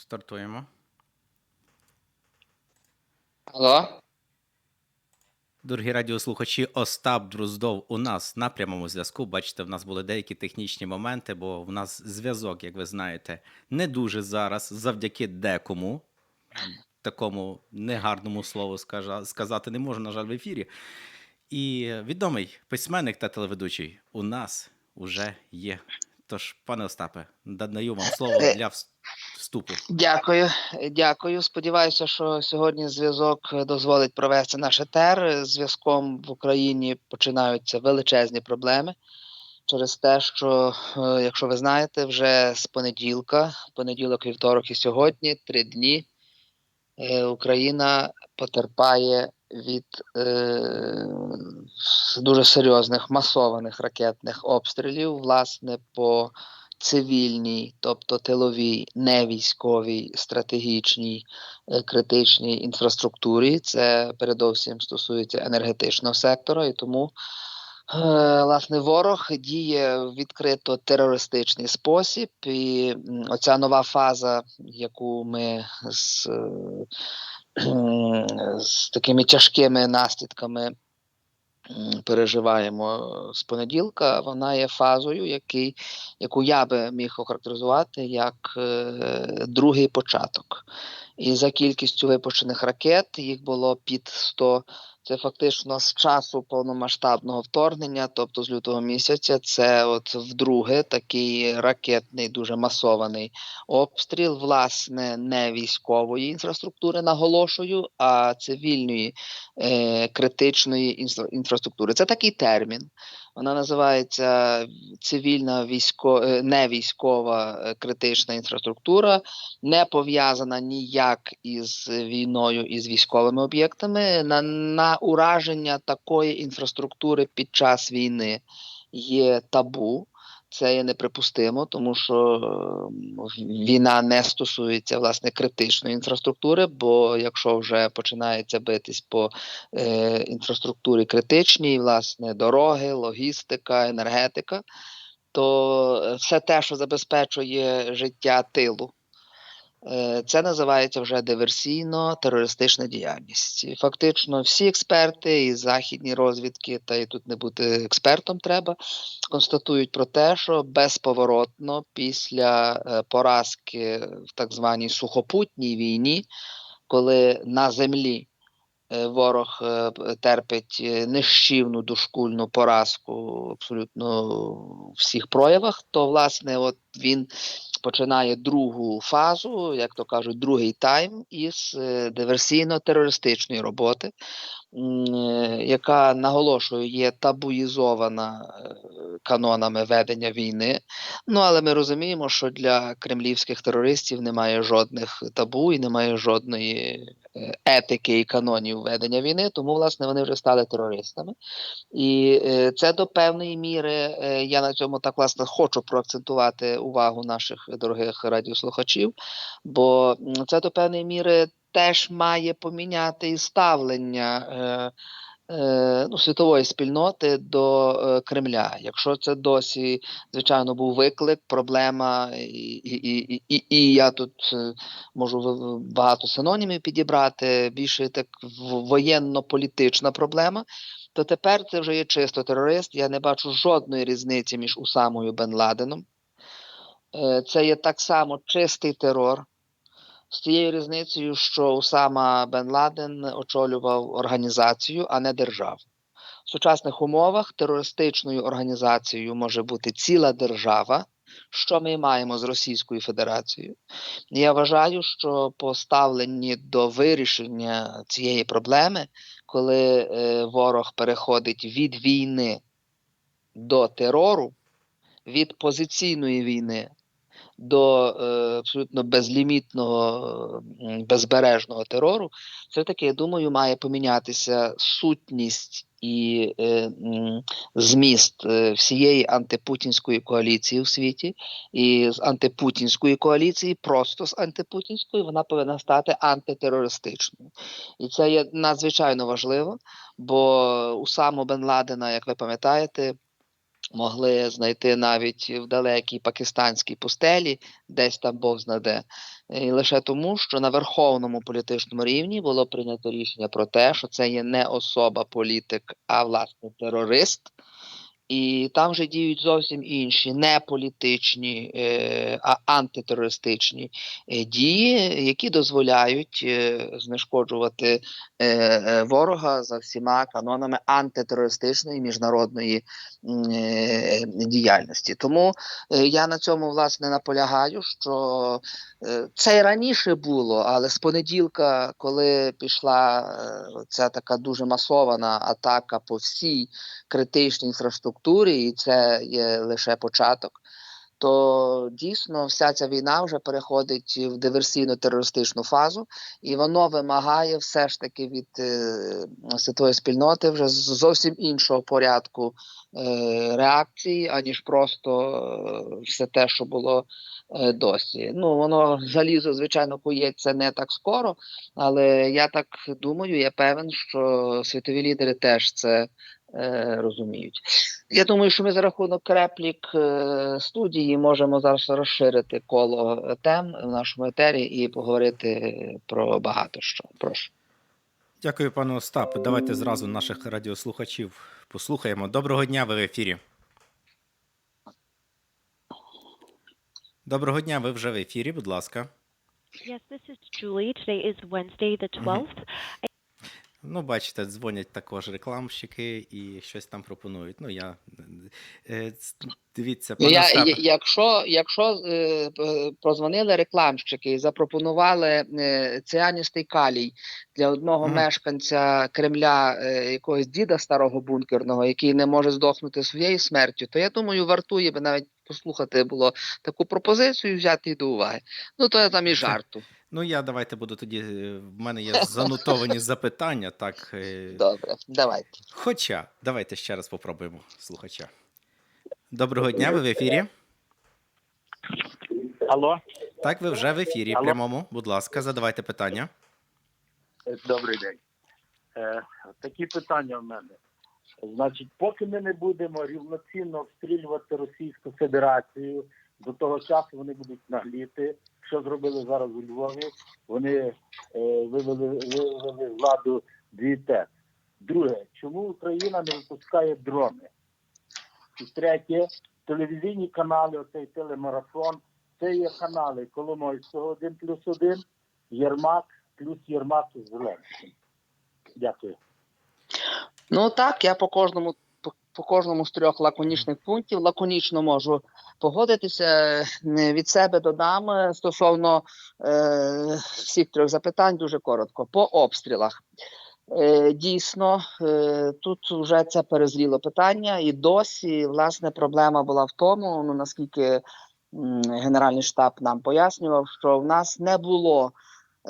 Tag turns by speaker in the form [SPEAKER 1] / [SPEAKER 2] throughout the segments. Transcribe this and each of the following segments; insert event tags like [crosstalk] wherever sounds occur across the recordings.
[SPEAKER 1] Стартуємо.
[SPEAKER 2] Алло?
[SPEAKER 1] Дорогі радіослухачі, Остап Друздов у нас на прямому зв'язку. Бачите, в нас були деякі технічні моменти, бо в нас зв'язок, як ви знаєте, не дуже зараз, завдяки декому. Такому негарному слову сказати не можу, на жаль, в ефірі. І відомий письменник та телеведучий у нас уже є. Тож, пане Остапе, надаю вам слово для вс- вступу.
[SPEAKER 2] Дякую, дякую. Сподіваюся, що сьогодні зв'язок дозволить провести наш етер. Зв'язком в Україні починаються величезні проблеми через те, що, е, якщо ви знаєте, вже з понеділка, понеділок, вівторок і сьогодні, три дні, е, Україна потерпає від е, дуже серйозних масованих ракетних обстрілів, власне, по цивільній, тобто тиловій, невійськовій, стратегічній, е, критичній інфраструктурі. Це передовсім стосується енергетичного сектора, і тому. е, Власне, ворог діє в відкрито терористичний спосіб, і оця нова фаза, яку ми з, е, [clears throat] з такими тяжкими наслідками переживаємо з понеділка, вона є фазою, який, яку я би міг охарактеризувати як е, другий початок. І за кількістю випущених ракет їх було під 100. Це фактично з часу повномасштабного вторгнення, тобто з лютого місяця, це от вдруге такий ракетний, дуже масований обстріл, власне, не військової інфраструктури, наголошую, а цивільної е, критичної інфра- інфраструктури. Це такий термін. Вона називається цивільна військо, не невійськова е, критична інфраструктура, не пов'язана ніяк із війною і з військовими об'єктами. На, на ураження такої інфраструктури під час війни є табу. Це є неприпустимо, тому що е, війна не стосується власне критичної інфраструктури. Бо якщо вже починається битись по е, інфраструктурі критичній, власне, дороги, логістика, енергетика, то е, все те, що забезпечує життя тилу. Е, Це називається вже диверсійно-терористична діяльність. Фактично, всі експерти і західні розвідки, та і тут не бути експертом треба, констатують про те, що безповоротно після е, поразки в так званій сухопутній війні, коли на землі е, ворог терпить нищівну дошкульну поразку абсолютно у всіх проявах, то власне от він починає другу фазу, як то кажуть, другий тайм із е, диверсійно-терористичної роботи, яка наголошую, є табуїзована е, канонами ведення війни. Ну але ми розуміємо, що для кремлівських терористів немає жодних табу і немає жодної е, етики і канонів ведення війни, тому власне вони вже стали терористами. І е, це до певної міри е, я на цьому так власне хочу проакцентувати увагу наших дорогих радіослухачів, бо це до певної міри теж має поміняти і ставлення. Е, е, Ну, світової спільноти до е, Кремля, якщо це досі, звичайно, був виклик, проблема, і, і, і, і, і я тут е, можу багато синонімів підібрати, більше так воєнно-політична проблема, то тепер це вже є чисто терорист. Я не бачу жодної різниці між Усамою Бен Ладеном. Е, Це є так само чистий терор. З тією різницею, що Усама Бен Ладен очолював організацію, а не державу. В сучасних умовах терористичною організацією може бути ціла держава, що ми маємо з Російською Федерацією. Я вважаю, що поставлені до вирішення цієї проблеми, коли е, ворог переходить від війни до терору, від позиційної війни до е, абсолютно безлімітного, безбережного терору, все-таки, я думаю, має помінятися сутність і е, зміст е, всієї антипутінської коаліції у світі, і з антипутінської коаліції, просто з антипутінської, вона повинна стати антитерористичною. І це є надзвичайно важливо, бо у самого Бен Ладена, як ви пам'ятаєте, могли знайти навіть в далекій пакистанській пустелі, десь там Бог знаде, І лише тому, що на верховному політичному рівні було прийнято рішення про те, що це є не особа політик, а власне терорист. І там вже діють зовсім інші не політичні, е, а антитерористичні е, дії, які дозволяють е, знешкоджувати ворога за всіма канонами антитерористичної міжнародної діяльності. Тому я на цьому власне наполягаю, що це і раніше було, але з понеділка, коли пішла ця така дуже масована атака по всій критичній інфраструктурі, і це є лише початок. То дійсно вся ця війна вже переходить в диверсійно-терористичну фазу, і воно вимагає все ж таки від е, світової спільноти вже зовсім іншого порядку е, реакції, аніж просто е, все те, що було е, досі. Ну воно залізо, звичайно, кується не так скоро, але я так думаю, я певен, що світові лідери теж це е, розуміють. Я думаю, що ми за рахунок реплік е, студії можемо зараз розширити коло тем в нашому етері і поговорити про багато що. Прошу.
[SPEAKER 1] Дякую, пане Остапе. Давайте зразу наших радіослухачів послухаємо. Доброго дня, ви в ефірі. Доброго дня, ви вже в ефірі, будь ласка.
[SPEAKER 3] Yes, this is Julie. Today is Wednesday, the 12th.
[SPEAKER 1] Ну, бачите, дзвонять також рекламщики і щось там пропонують. Ну, я е, дивіться, пане
[SPEAKER 2] Я, якщо якщо е, прозвонили рекламщики і запропонували е, ціаністий калій для одного
[SPEAKER 1] Мгм.
[SPEAKER 2] мешканця Кремля, е, якогось діда старого бункерного, який не може здохнути своєю смертю, то я думаю, вартує би навіть послухати було таку пропозицію і взяти її до уваги. Ну то я там і жарту.
[SPEAKER 1] Ну, я давайте буду тоді. е, В мене є занотовані [laughs] запитання, так. е,
[SPEAKER 2] Добре, давайте.
[SPEAKER 1] Хоча, давайте ще раз попробуємо слухача. Доброго дня, ви в ефірі.
[SPEAKER 4] Алло,
[SPEAKER 1] Так, ви вже в ефірі
[SPEAKER 4] Алло.
[SPEAKER 1] прямому. Будь ласка, задавайте питання.
[SPEAKER 4] Е, добрий день. Е, такі питання в мене. Значить, поки ми не будемо рівноцінно обстрілювати Російську Федерацію, до того часу вони будуть нагліти. Що зробили зараз у Львові? Вони е, вивели, вивели з ладу дві ТЕЦ. Друге, чому Україна не випускає дрони? І третє, телевізійні канали, оцей телемарафон, це є канали Коломойського 1 плюс 1, Єрмак плюс Єрмак з Зеленським. Дякую.
[SPEAKER 2] Ну так, я по кожному по, кожному з трьох лаконічних пунктів лаконічно можу погодитися. Е, Від себе додам е, стосовно е, всіх трьох запитань дуже коротко. По обстрілах. Е, дійсно, е, тут вже це перезріло питання, і досі власне проблема була в тому, ну наскільки м, Генеральний штаб нам пояснював, що в нас не було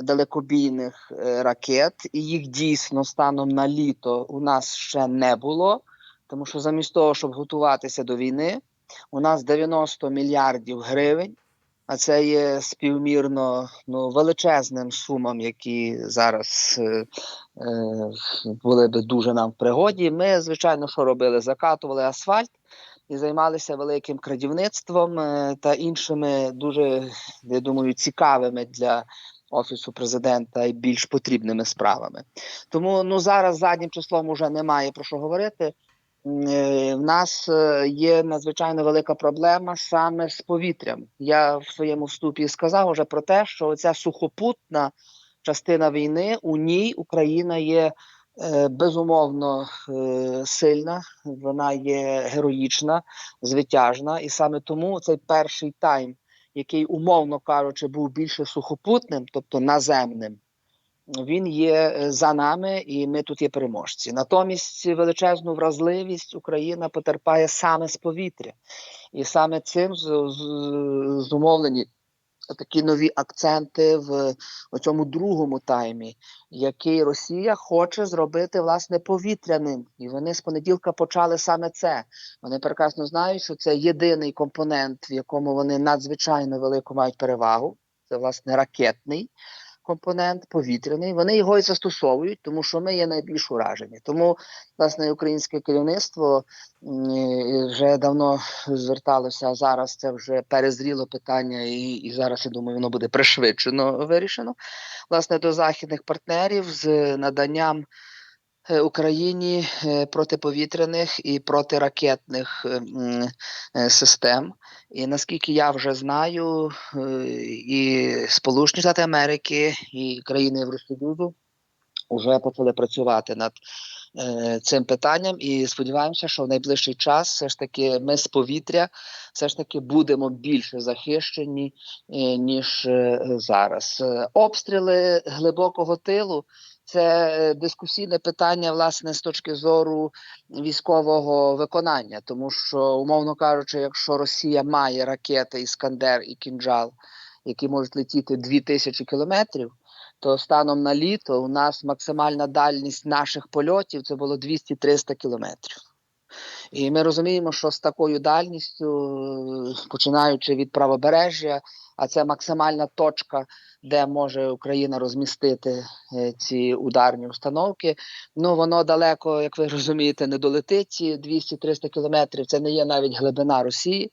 [SPEAKER 2] далекобійних ракет, і їх дійсно станом на літо у нас ще не було. Тому що замість того, щоб готуватися до війни, у нас 90 мільярдів гривень, а це є співмірно ну, величезним сумам, які зараз е, е, були би дуже нам в пригоді. Ми, звичайно, що робили? Закатували асфальт і займалися великим крадівництвом е, та іншими дуже, я думаю, цікавими для офісу президента і більш потрібними справами. Тому ну зараз заднім числом уже немає про що говорити. Е, В нас е, є надзвичайно велика проблема саме з повітрям. Я в своєму вступі сказав уже про те, що оця сухопутна частина війни у ній Україна є е, безумовно сильна, вона є героїчна, звитяжна, і саме тому цей перший тайм, який, умовно кажучи, був більше сухопутним, тобто наземним, він є е, за нами, і ми тут є переможці. Натомість величезну вразливість Україна потерпає саме з повітря, і саме цим зумовлені такі нові акценти в цьому другому таймі, який Росія хоче зробити власне повітряним. І вони з понеділка почали саме це. Вони прекрасно знають, що це єдиний компонент, в якому вони надзвичайно велику мають перевагу. Це власне ракетний компонент повітряний. Вони його і застосовують, тому що ми є найбільш уражені. Тому власне українське керівництво вже давно зверталося. Зараз це вже перезріло питання, і, і зараз я думаю, воно буде пришвидшено вирішено. Власне, до західних партнерів з наданням. Е, Україні е, протиповітряних і протиракетних е, систем. І наскільки я вже знаю, і Сполучені Штати Америки, і країни Євросоюзу вже почали працювати над цим питанням. І сподіваємося, що в найближчий час все ж таки ми з повітря все ж таки будемо більше захищені, ніж зараз. Обстріли глибокого тилу. Це е, дискусійне питання, власне, з точки зору військового виконання, тому що, умовно кажучи, якщо Росія має ракети Іскандер і Кінджал, які можуть летіти 2000 кілометрів, то станом на літо у нас максимальна дальність наших польотів це було 200-300 кілометрів. І ми розуміємо, що з такою дальністю, е, починаючи від правобережжя, а це максимальна точка, де може Україна розмістити е, ці ударні установки. Ну воно далеко, як ви розумієте, не долетить ці 200-300 кілометрів. Це не є навіть глибина Росії.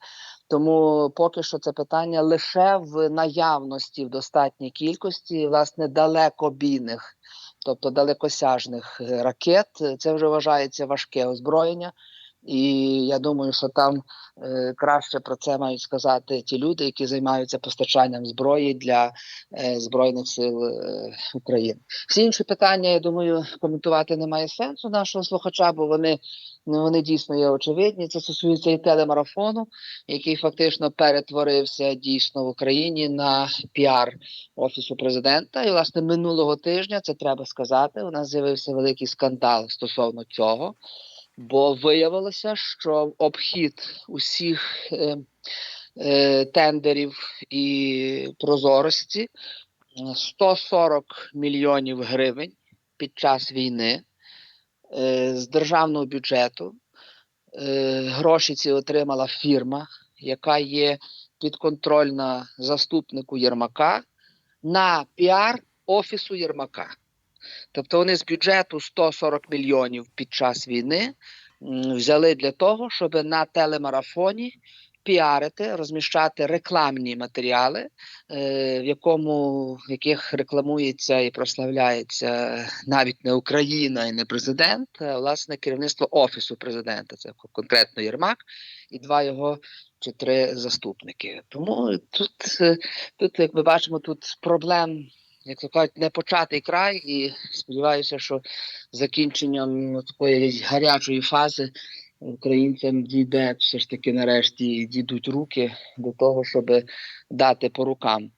[SPEAKER 2] Тому поки що це питання лише в наявності в достатній кількості власне далекобійних, тобто далекосяжних е, ракет. Це вже вважається важке озброєння. І я думаю, що там е, краще про це мають сказати ті люди, які займаються постачанням зброї для е, збройних сил е, України. Всі інші питання, я думаю, коментувати немає сенсу нашого слухача, бо вони, ну, вони дійсно є очевидні. Це стосується і телемарафону, який фактично перетворився дійсно в Україні на піар офісу президента. І власне минулого тижня це треба сказати. У нас з'явився великий скандал стосовно цього. Бо виявилося, що обхід усіх е, е, тендерів і прозорості е, 140 мільйонів гривень під час війни е, з державного бюджету. Е, гроші ці отримала фірма, яка є підконтрольна заступнику Єрмака на піар офісу Єрмака. Тобто вони з бюджету 140 мільйонів під час війни взяли для того, щоб на телемарафоні піарити, розміщати рекламні матеріали, е, в якому в яких рекламується і прославляється навіть не Україна і не президент, а власне керівництво офісу президента. Це конкретно Єрмак і два його чи три заступники. Тому тут, е, тут як ми бачимо, тут проблем як то кажуть, непочатий край, і сподіваюся, що закінченням такої гарячої фази українцям дійде все ж таки нарешті дійдуть руки до того, щоб дати по рукам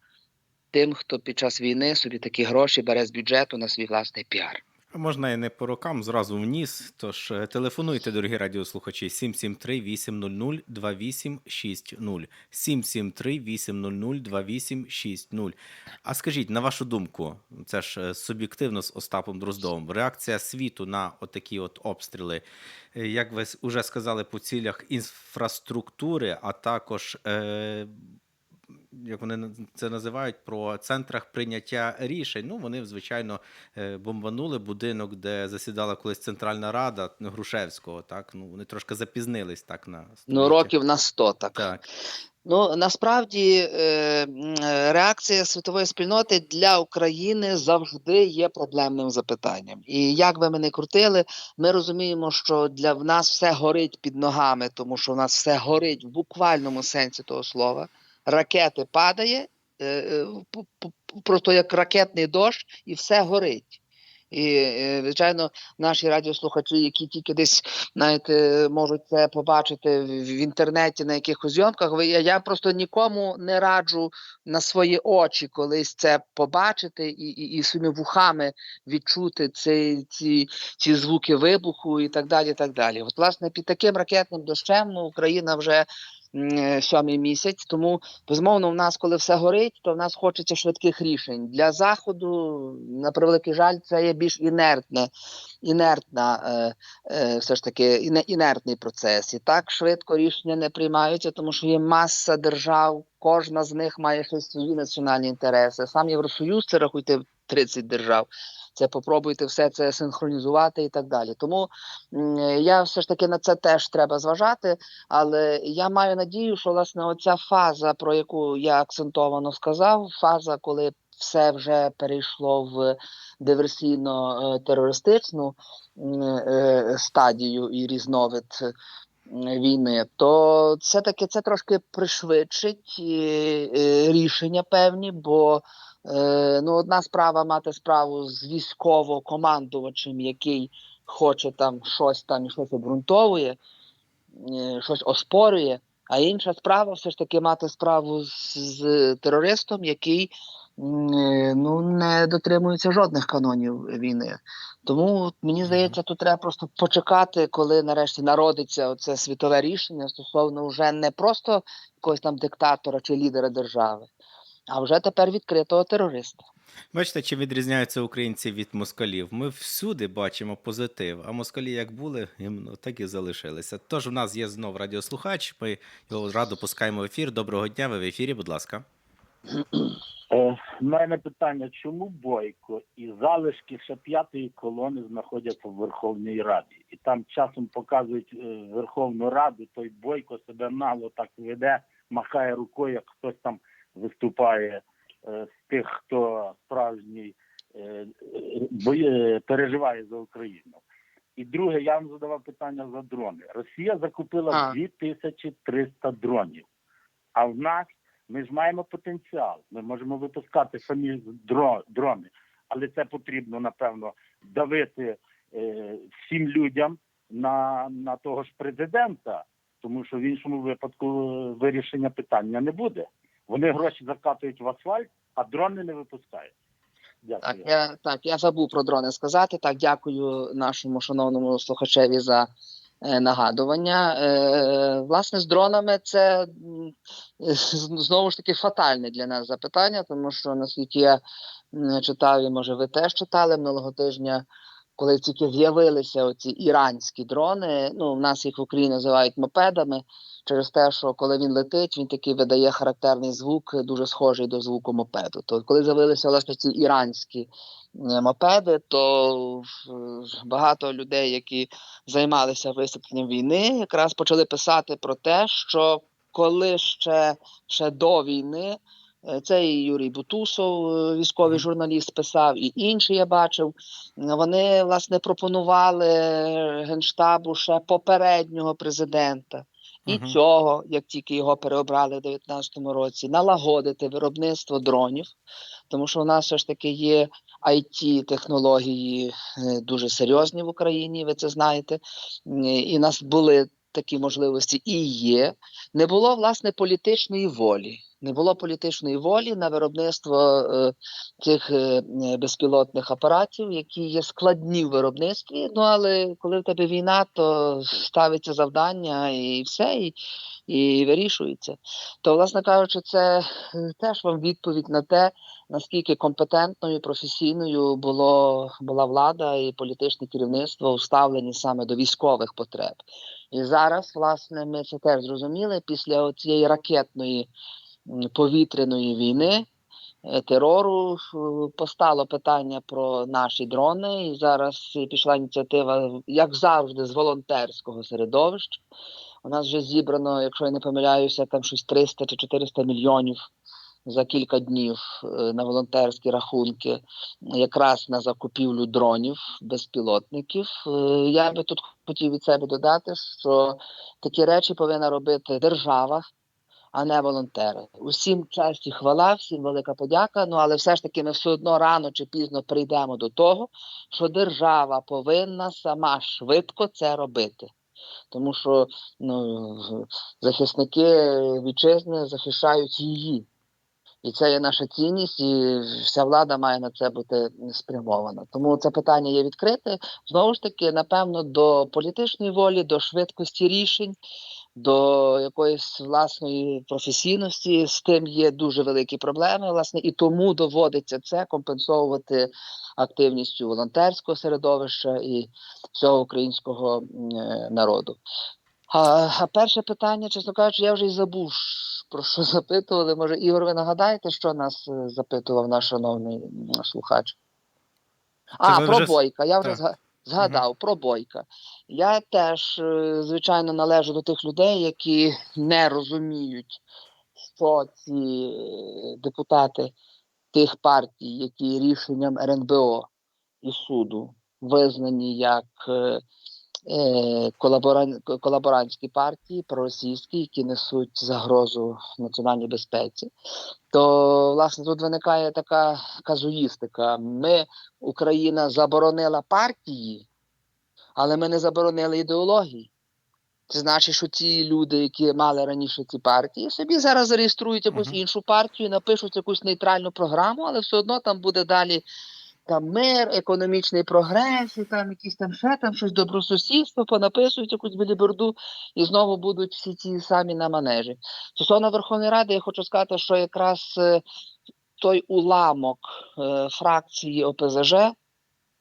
[SPEAKER 2] тим, хто під час війни собі такі гроші бере з бюджету на свій власний піар.
[SPEAKER 1] Можна і не по рукам, зразу вніс. Тож е, телефонуйте, дорогі радіослухачі, 773 800 2860. 773 800 2860. А скажіть, на вашу думку, це ж е, суб'єктивно з Остапом Дроздовим, реакція світу на отакі от обстріли, е, як ви вже сказали, по цілях інфраструктури, а також. Е- як вони це називають, про центрах прийняття рішень. Ну, вони, звичайно, е, бомбанули будинок, де засідала колись Центральна Рада Грушевського. Так, ну вони трошки запізнились так на
[SPEAKER 2] Ну, років на 100 так.
[SPEAKER 1] Так.
[SPEAKER 2] Ну насправді е, е, реакція світової спільноти для України завжди є проблемним запитанням. І як би ми не крутили, ми розуміємо, що для в нас все горить під ногами, тому що в нас все горить в буквальному сенсі того слова. Ракети падає, е, е, просто як ракетний дощ, і все горить. І, е, звичайно, наші радіослухачі, які тільки десь знаєте, можуть це побачити в інтернеті на якихось зйомках. Я, просто нікому не раджу на свої очі колись це побачити і, і, і своїми вухами відчути ці, ці, ці звуки вибуху і так далі. і так далі. От, власне, під таким ракетним дощем ну, Україна вже сьомий місяць. Тому безумовно, в нас, коли все горить, то в нас хочеться швидких рішень. Для заходу, на превеликий жаль, це є більш інертне, інертна, е, е, все ж таки іне- інертний процес. І так швидко рішення не приймаються, тому що є маса держав, кожна з них має щось свої національні інтереси. Сам Євросоюз це рахуйте 30 держав. Це попробуйте все це синхронізувати і так далі. Тому я все ж таки на це теж треба зважати. Але я маю надію, що власне оця фаза, про яку я акцентовано сказав, фаза, коли все вже перейшло в диверсійно-терористичну е, стадію і різновид е, війни, то все таки це трошки пришвидшить е, е, рішення певні, бо е, ну, одна справа мати справу з військово-командувачем, який хоче там щось там щось обґрунтовує, е, щось оспорює. А інша справа все ж таки мати справу з, з терористом, який е, ну, не дотримується жодних канонів війни. Тому мені здається, тут треба просто почекати, коли нарешті народиться оце світове рішення стосовно вже не просто якогось там диктатора чи лідера держави, а вже тепер відкритого терориста.
[SPEAKER 1] Бачите, чим відрізняються українці від москалів? Ми всюди бачимо позитив, а москалі як були, іменно так і залишилися. Тож в нас є знов радіослухач. Ми його радо пускаємо в ефір. Доброго дня, ви в ефірі, будь ласка.
[SPEAKER 4] Е, в мене питання: чому Бойко і залишки ще п'ятої колони знаходяться в Верховній Раді? І там часом показують е, Верховну Раду, той Бойко себе нагло так веде, махає рукою, як хтось там виступає е, з тих, хто справжній е, е, переживає за Україну. І друге, я вам задавав питання за дрони. Росія закупила
[SPEAKER 2] А.
[SPEAKER 4] 2300 дронів, а в нас ми ж маємо потенціал. Ми можемо випускати самі дро- дрони, але це потрібно напевно давити е, всім людям на, на того ж президента, тому що в іншому випадку вирішення питання не буде. Вони гроші закатують в асфальт, а дрони не випускають.
[SPEAKER 2] Так, я так я забув про дрони сказати. Так, дякую нашому шановному слухачеві за е, нагадування. Е, власне, з дронами це знову ж таки фатальне для нас запитання, тому що наскільки я читав, і може ви теж читали минулого тижня. Коли тільки з'явилися оці іранські дрони, ну в нас їх в Україні називають мопедами, через те, що коли він летить, він такий видає характерний звук, дуже схожий до звуку мопеду. То коли з'явилися власне ці іранські е, мопеди, то е, багато людей, які займалися висвітленням війни, якраз почали писати про те, що коли ще, ще до війни. е, Це і Юрій Бутусов, військовий журналіст, писав, і інші я бачив. Вони власне пропонували генштабу ще попереднього президента і
[SPEAKER 1] Мгм.
[SPEAKER 2] цього, як тільки його переобрали в 2019 році, налагодити виробництво дронів, тому що у нас все ж таки є it технології е, дуже серйозні в Україні, ви це знаєте. І в нас були такі можливості і є. Не було власне політичної волі. Не було політичної волі на виробництво е, цих е, безпілотних апаратів, які є складні в виробництві. Ну але коли в тебе війна, то ставиться завдання і все, і, і вирішується. То, власне кажучи, це е, теж вам відповідь на те, наскільки компетентною, професійною було була влада і політичне керівництво уставлені саме до військових потреб. І зараз, власне, ми це теж зрозуміли після цієї ракетної повітряної війни. е, Терору постало питання про наші дрони, і зараз пішла ініціатива, як завжди, з волонтерського середовища. У нас вже зібрано, якщо я не помиляюся, там щось 300 чи 400 мільйонів за кілька днів е, на волонтерські рахунки, якраз на закупівлю дронів, безпілотників. Е, Я би тут хотів від себе додати, що такі речі повинна робити держава, а не волонтери. Усім честь і хвала, всім велика подяка. Ну але все ж таки ми все одно рано чи пізно прийдемо до того, що держава повинна сама швидко це робити. Тому що ну, захисники вітчизни захищають її. І це є наша цінність, і вся влада має на це бути спрямована. Тому це питання є відкрите. Знову ж таки, напевно, до політичної волі, до швидкості рішень, до якоїсь власної професійності. З тим є дуже великі проблеми, власне, і тому доводиться це компенсовувати активністю волонтерського середовища і всього українського е, народу. А, а перше питання, чесно кажучи, я вже й забув, про що [laughs] запитували. Може, Ігор, ви нагадаєте, що нас е, запитував наш шановний слухач? А, про
[SPEAKER 1] вже
[SPEAKER 2] Бойка. Я вже
[SPEAKER 1] так.
[SPEAKER 2] Зга- згадав про Бойка. Я теж, е, звичайно, належу до тих людей, які не розуміють, що ці е, депутати тих партій, які рішенням РНБО і суду визнані як е. Колаборантські партії, проросійські, які несуть загрозу національній безпеці, то власне тут виникає така казуїстика. Ми, Україна, заборонила партії, але ми не заборонили ідеології. Це значить, що ті люди, які мали раніше ці партії, собі зараз зареєструють якусь іншу партію, напишуть якусь нейтральну програму, але все одно там буде далі там мир, економічний прогрес, і там якісь там ще там щось добросусідство, понаписують якусь біліберду, і знову будуть всі ті самі на манежі. Стосовно Верховної Ради, я хочу сказати, що якраз е, той уламок е, фракції ОПЗЖ,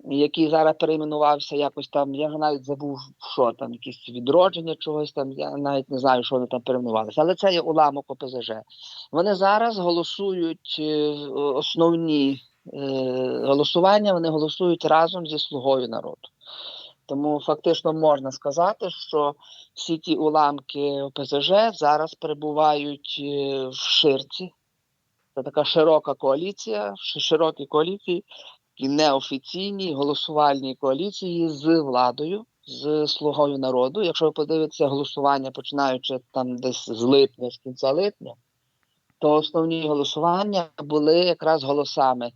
[SPEAKER 2] який зараз перейменувався якось там, я навіть забув, що там, якесь відродження чогось там, я навіть не знаю, що вони там перейменувалися. Але це є уламок ОПЗЖ. Вони зараз голосують е, основні голосування, вони голосують разом зі слугою народу. Тому фактично можна сказати, що всі ті уламки ОПЗЖ зараз перебувають е, в ширці. Це така широка коаліція, широкі коаліції, і неофіційні голосувальні коаліції з владою, з слугою народу. Якщо ви подивитеся голосування, починаючи там десь з липня, з кінця липня, то основні голосування були якраз голосами е,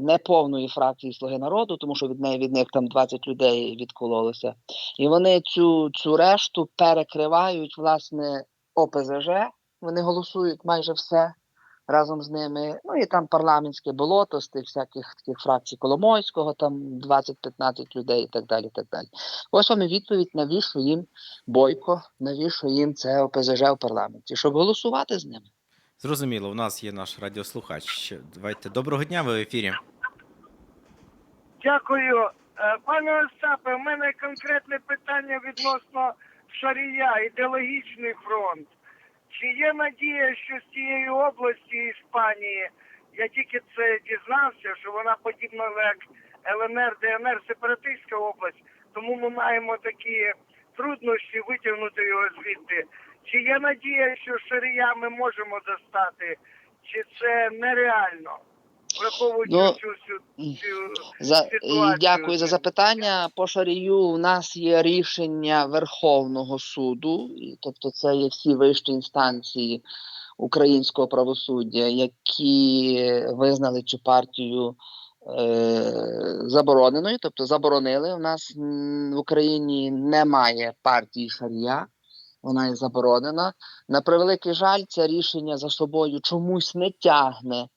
[SPEAKER 2] неповної фракції Слуги народу, тому що від неї від них там 20 людей відкололося. І вони цю, цю решту перекривають власне ОПЗЖ. Вони голосують майже все разом з ними. Ну і там парламентське болото з тих всяких таких фракцій Коломойського, там 20-15 людей і так далі. так далі. Ось вам і відповідь, навіщо їм бойко, навіщо їм це ОПЗЖ в парламенті, щоб голосувати з ними.
[SPEAKER 1] Зрозуміло, у нас є наш радіослухач. Давайте доброго дня, ви в ефірі.
[SPEAKER 5] Дякую. Е, Пане Остапе, в мене конкретне питання відносно Шарія, ідеологічний фронт. Чи є надія, що з цієї області Іспанії, я тільки це дізнався, що вона подібна як ЛНР, ДНР, сепаратистська область, тому ми маємо такі труднощі витягнути його звідти. Чи є надія, що Шарія ми можемо достати, чи це нереально, враховуючи
[SPEAKER 2] Ну,
[SPEAKER 5] цю, цю, цю
[SPEAKER 2] За,
[SPEAKER 5] ситуацію.
[SPEAKER 2] дякую за запитання. По Шарію у нас є рішення Верховного суду, тобто це є всі вищі інстанції українського правосуддя, які визнали цю партію е, забороненою, тобто заборонили. У нас в Україні немає партії Шарія. Вона є заборонена. На превеликий жаль, це рішення за собою чомусь не тягне е,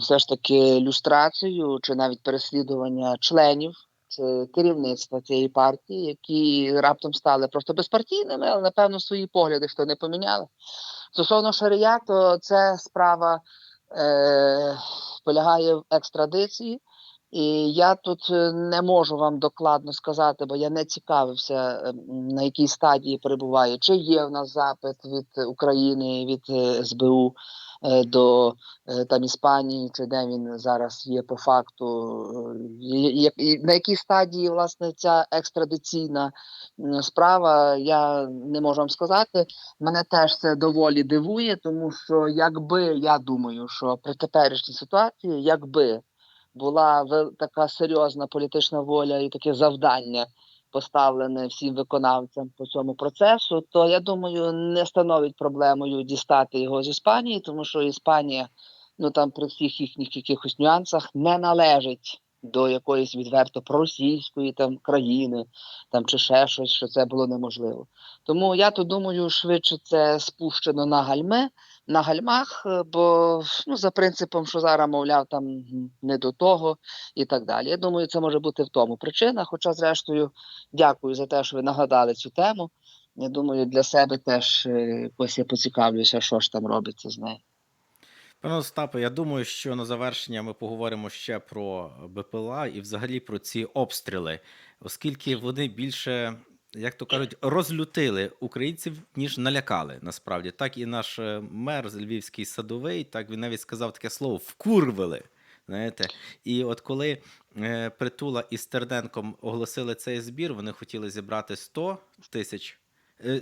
[SPEAKER 2] все ж таки люстрацію чи навіть переслідування членів керівництва цієї партії, які раптом стали просто безпартійними, але напевно свої погляди що не поміняли. Стосовно Шарія, то це справа е, полягає в екстрадиції. І я тут е, не можу вам докладно сказати, бо я не цікавився, е, на якій стадії перебуває, чи є в нас запит від України, від е, СБУ до там Іспанії, чи де він зараз є по факту, на якій стадії власне ця екстрадиційна справа, я не можу вам сказати. Мене теж це доволі дивує, тому що якби я думаю, що при теперішній ситуації, якби була така серйозна політична воля і таке завдання поставлене всім виконавцям по цьому процесу, то я думаю, не становить проблемою дістати його з Іспанії, тому що Іспанія, ну там при всіх їхніх якихось нюансах, не належить до якоїсь відверто проросійської там країни, там чи ще щось, що це було неможливо. Тому я то думаю, швидше це спущено на гальми, на гальмах, е, бо ну за принципом, що зараз, мовляв, там не до того і так далі. Я думаю, це може бути в тому причина. Хоча, зрештою, дякую за те, що ви нагадали цю тему. Я думаю, для себе теж е, якось я поцікавлюся, що ж там робиться з нею.
[SPEAKER 1] Пане Остапе, я думаю, що на завершення ми поговоримо ще про БПЛА і взагалі про ці обстріли, оскільки вони більше, як то кажуть, розлютили українців, ніж налякали. Насправді, так і наш е, мер Львівський садовий, так він навіть сказав таке слово вкурвили. Знаєте, і от коли е, Притула із Стерненком оголосили цей збір, вони хотіли зібрати 100 тисяч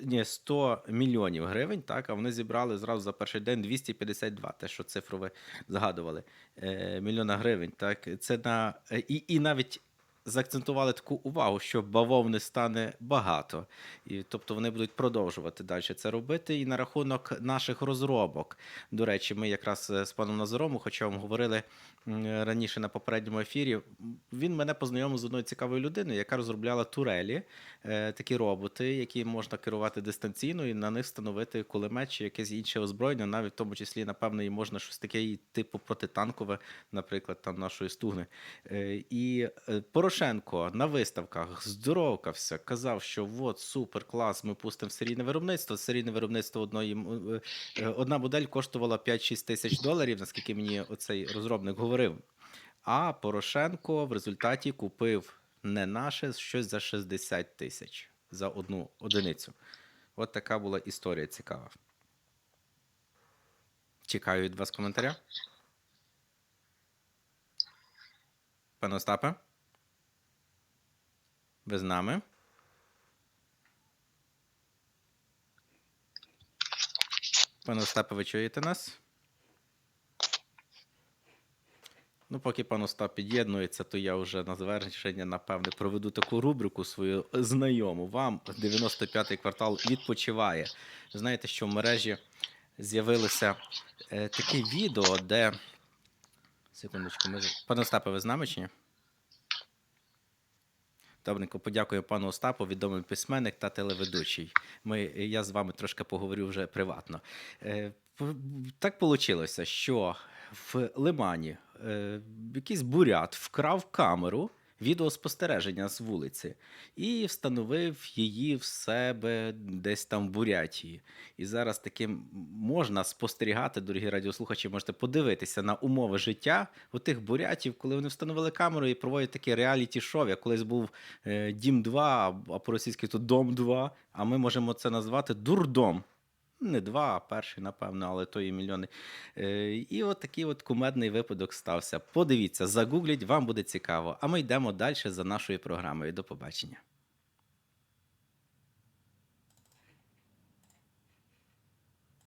[SPEAKER 1] Ні, 100 мільйонів гривень, так, а вони зібрали зразу за перший день 252, те, що цифру ви згадували, е, мільйона гривень. Так, це на, е, і, і навіть заакцентували таку увагу, що бавовни стане багато. І, тобто вони будуть продовжувати далі це робити. І на рахунок наших розробок. До речі, ми якраз е, з паном Назаром, хоча вам говорили раніше на попередньому ефірі, він мене познайомив з одною цікавою людиною, яка розробляла турелі, е, такі роботи, які можна керувати дистанційно, і на них встановити кулемет чи якесь інше озброєння, навіть в тому числі, напевно, і можна щось таке, типу протитанкове, наприклад, там нашої стугни. Е, І е, Порошенко на виставках здоровкався, казав, що от супер клас, ми пустимо серійне виробництво. Серійне виробництво одної е, е, одна модель коштувала 5-6 тисяч доларів, наскільки мені оцей розробник говорив. А Порошенко в результаті купив не наше щось за 60 тисяч за одну одиницю. От така була історія цікава. Чекаю від вас коментаря. Пане Остапе? Ви з нами? Пане Остапе, ви чуєте нас? Ну, поки пан Остап під'єднується, то я вже на завершення, напевне, проведу таку рубрику свою знайому. Вам 95-й квартал відпочиває. Знаєте, що в мережі з'явилося е, таке відео, де. Секундочку, ми... пане Остапе, ви з нами чи ні? Добренько, подякую пану Остапу, відомий письменник та телеведучий. Ми, я з вами трошки поговорю вже приватно. Е, так вийшло, що в Лимані е, якийсь бурят вкрав камеру відеоспостереження з вулиці і встановив її в себе десь там в Бурятії. І зараз таким можна спостерігати, дорогі радіослухачі, можете подивитися на умови життя у тих бурятів, коли вони встановили камеру і проводять таке реаліті-шоу. Як колись був е, Дім 2, а по-російськи то Дом 2, а ми можемо це назвати Дурдом. Не два, а перший, напевно, але то і мільйони. Е, і от такий от кумедний випадок стався. Подивіться, загугліть, вам буде цікаво. А ми йдемо далі за нашою програмою. До побачення.